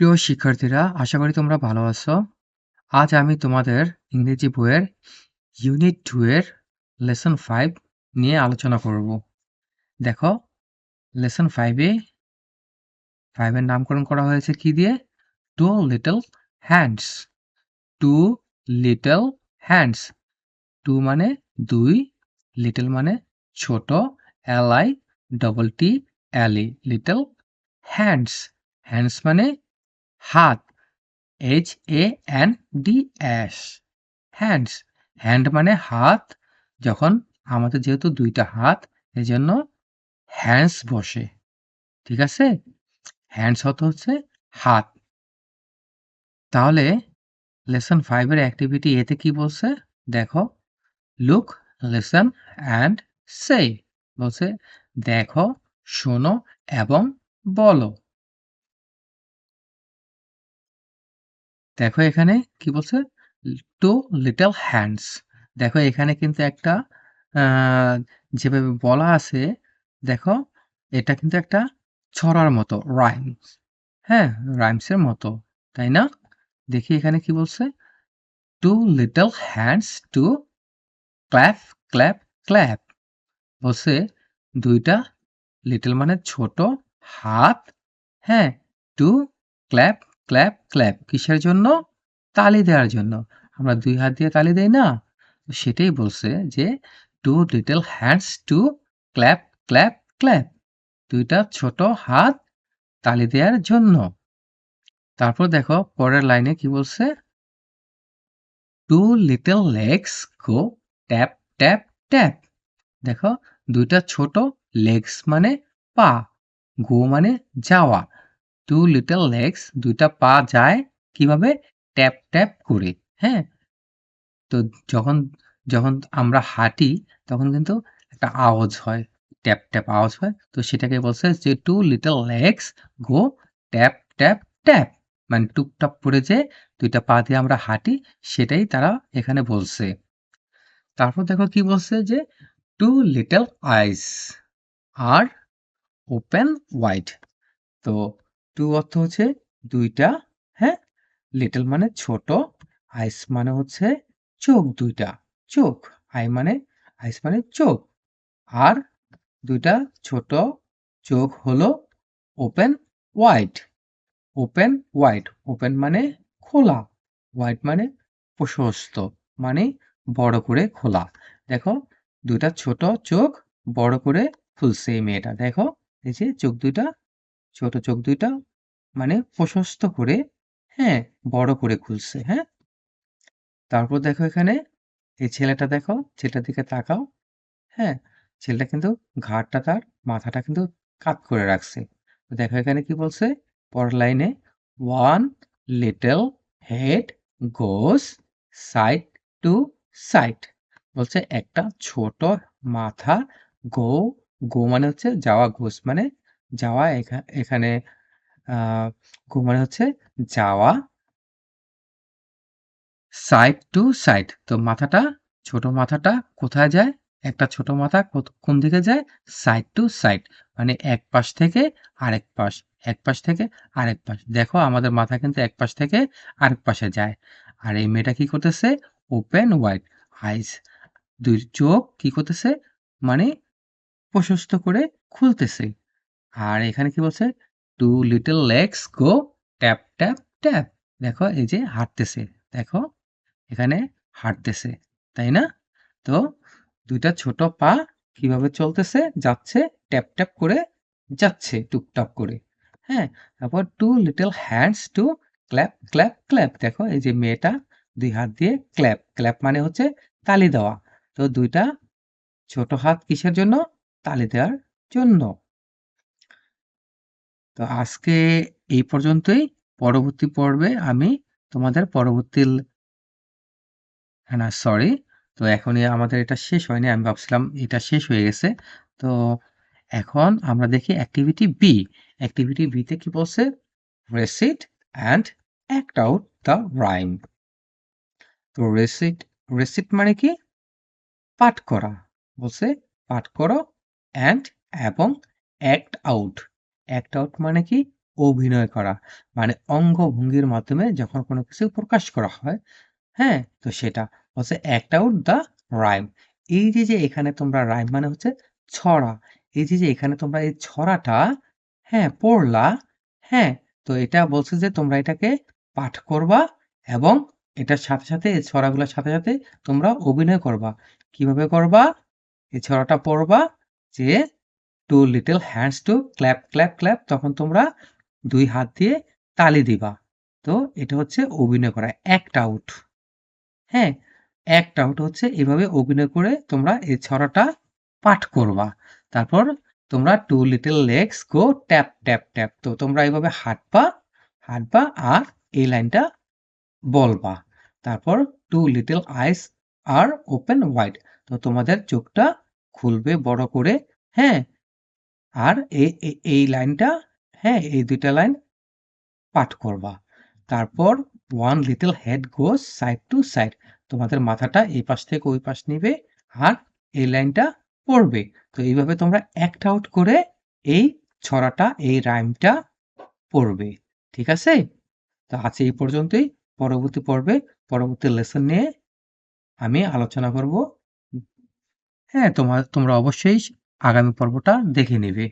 প্রিয় শিক্ষার্থীরা, আশা করি তোমরা ভালো আছো। আজ আমি তোমাদের ইংরেজি বইয়ের ইউনিট 2 এর লেসন 5 নিয়ে আলোচনা করব। দেখো, লেসন ফাইভে ফাইভের নামকরণ করা হয়েছে কি দিয়ে? Two little hands. Two little hands. Two মানে দুই, লিটল মানে ছোট, L I double T L E little hands. Hands মানে হাত H A N D S hands hand মানে হাত, যখন আমাদের যেহেতু দুইটা হাত, এজন্য হ্যান্ডস বসে, ঠিক আছে? হ্যান্ডস হতে হচ্ছে হাত। তাহলে লেসন ফাইভের অ্যাক্টিভিটি এতে কি বলছে? দেখো লুক লেসন অ্যান্ড সে বলছে, দেখো, শোনো এবং বলো। দেখো এখানে কি বলছে? টু লিটল হ্যান্ডস দেখো এখানে কিন্তু একটা যেভাবে বলা আছে, দেখো এটা কিন্তু একটা ছড়ার মতো রাইমস হ্যাঁ রাইমসের মতো, তাই না? দেখি এখানে কি বলছে? Two little hands to clap clap clap বলছে দুইটা লিটল মানে ছোট, হাত হ্যাঁ টু ক্ল্যাপ ক্ল্যাপ ক্ল্যাপ কিসের জন্য? তালি দেওয়ার জন্য। আমরা দুই হাত দিয়ে তালি দেই না? সেটাই বলছে যে two little hands to clap clap clap দুইটা ছোট হাত তালি দেওয়ার জন্য। তারপর দেখো, পরের লাইনে কি বলছে? Two little legs go tap tap tap দেখো, দুইটা ছোট লেগস মানে পা, গো মানে যাওয়া। টু লিটল লেগস দুইটা পা যায় কীভাবে? ট্যাপ ট্যাপ করে হ্যাঁ? তো যখন যখন আমরা হাঁটি, তখন কিন্তু একটা আওয়াজ হয় ট্যাপ ট্যাপ আওয়াজ হয়। তো সেটাকে বলছে যে two little legs go tap tap tap মানে টুকটাপ করে যে দুইটা পা দিয়ে আমরা হাঁটি, সেটাই তারা এখানে বলছে। তারপর দেখো কি বলছে যে two little eyes are open wide তো টু অর্থ হচ্ছে দুইটা হ্যাঁ? লিটল মানে ছোট আইস মানে হচ্ছে চোখ দুইটা, চোখ আই মানে আইস মানে চোখ, আর দুইটা ছোট, চোখ হলো open wide open wide open মানে খোলা ওয়াইড মানে প্রশস্ত মানে বড় করে খোলা, দেখো দুইটা ছোট চোখ বড় করে খুলছে এই মেয়েটা, দেখো এই যে চোখ দুইটা, ছোট চোখ দুইটা মানে প্রশস্ত করে হ্যাঁ বড় করে খুলছে হ্যাঁ? তারপর দেখো এখানে, এই ছেলেটা দেখো, ছেলেটার দিকে তাকাও হ্যাঁ? ছেলেটা কিন্তু ঘাটটা তার, মাথাটা কিন্তু কাত করে রাখছে। দেখো এখানে কি বলছে? পরের লাইনে one little head goes side to side বলছে একটা ছোট মাথা গো গো মানে হচ্ছে যাওয়া গোস মানে যাওয়া এখানে গো মানে হচ্ছে যাওয়া সাইড টু সাইড তো মাথাটা, ছোট মাথাটা কোথায় যায়? একটা ছোট মাথা কোন দিকে যায়? সাইড টু সাইড মানে এক পাশ থেকে আরেক পাশ, এক পাশ থেকে আরেক পাশ। দেখো আমাদের মাথা কিন্তু এক পাশ থেকে আরেক পাশে যায়। আর এই মেয়েটা কি করতেছে? ওপেন ওয়াইড আইস দুই চোখ কি করতেছে? মানে প্রশস্ত করে খুলতেছে। আর এখানে কি বলছে? Two little legs go tap tap tap দেখো, এই যে হাঁটতেছে। দেখো, এখানে হাঁটতেছে, তাই না? তো দুইটা ছোট পা কীভাবে চলতেছে? যাচ্ছে ট্যাপ ট্যাপ করে যাচ্ছে টুকটাপ করে। হ্যাঁ তারপর two little hands to clap clap clap দেখো, এই যে মেয়েটা দুই হাত দিয়ে ক্ল্যাপ ক্ল্যাপ মানে হচ্ছে তালি দেওয়া। তো দুইটা ছোট হাত কিসের জন্য? তালি দেওয়ার জন্য। তো আজকে এই পর্যন্তই। পরবর্তী পর্বে আমি তোমাদের পরবর্তী না সরি তো এখনই আমাদের এটা শেষ হয়নি, আমি ভাবছিলাম এটা শেষ হয়ে গেছে। তো এখন আমরা দেখি অ্যাক্টিভিটি বি অ্যাক্টিভিটি বিতে কি বলছে? Recite and act out the rhyme তো রেসিট রেসিট মানে কি? পাঠ করা। বলছে, পাঠ করো অ্যান্ড এবং অ্যাক্ট আউট অ্যাক্ট আউট মানে কি অভিনয় করা। মানে অঙ্গভঙ্গির মাধ্যমে যখন কোনো কিছু প্রকাশ করা হয়, হ্যাঁ? তো সেটা হচ্ছে act আউট the রাইম এই যে, যে এখানে তোমরা রাইম মানে হচ্ছে ছড়া। এই যে, যে এখানে তোমরা এই ছড়াটা, হ্যাঁ? পড়লা, হ্যাঁ? তো এটা বলছে যে তোমরা এটাকে পাঠ করবা এবং এটার সাথে, সাথে এই ছড়াগুলোর সাথে, সাথে তোমরা অভিনয় করবা। কীভাবে করবা? এই ছড়াটা পড়বা যে, "Two little hands to clap clap clap তখন তোমরা দুই হাত দিয়ে তালি দিবা। তো এটা হচ্ছে অভিনয় করা, act আউট হ্যাঁ? act আউট হচ্ছে এভাবে অভিনয় করে তোমরা এই ছড়াটা পাঠ করবা। তারপর তোমরা two little legs go tap tap tap তো তোমরা এভাবে হাঁটবা, হাঁটবা আর এই লাইনটা বলবা। তারপর two little eyes are open wide" তো তোমাদের চোখটা খুলবে বড় করে, হ্যাঁ? আর এই লাইনটা, হ্যাঁ? এই দুইটা লাইন পাঠ করবা। তারপর one little head goes side to side তোমাদের মাথাটা এই পাশ থেকে ওই পাশ নিবে আর এই লাইনটা পড়বে। তো এইভাবে তোমরা act আউট করে এই ছড়াটা, এই রাইমটা পড়বে। ঠিক আছে? তো আজ এই পর্যন্তই। পরবর্তী পর্বে, পরবর্তী লেসন নিয়ে আমি আলোচনা করব। হ্যাঁ, তোমা তোমরা অবশ্যই আগামী পর্বটা দেখে নিবে।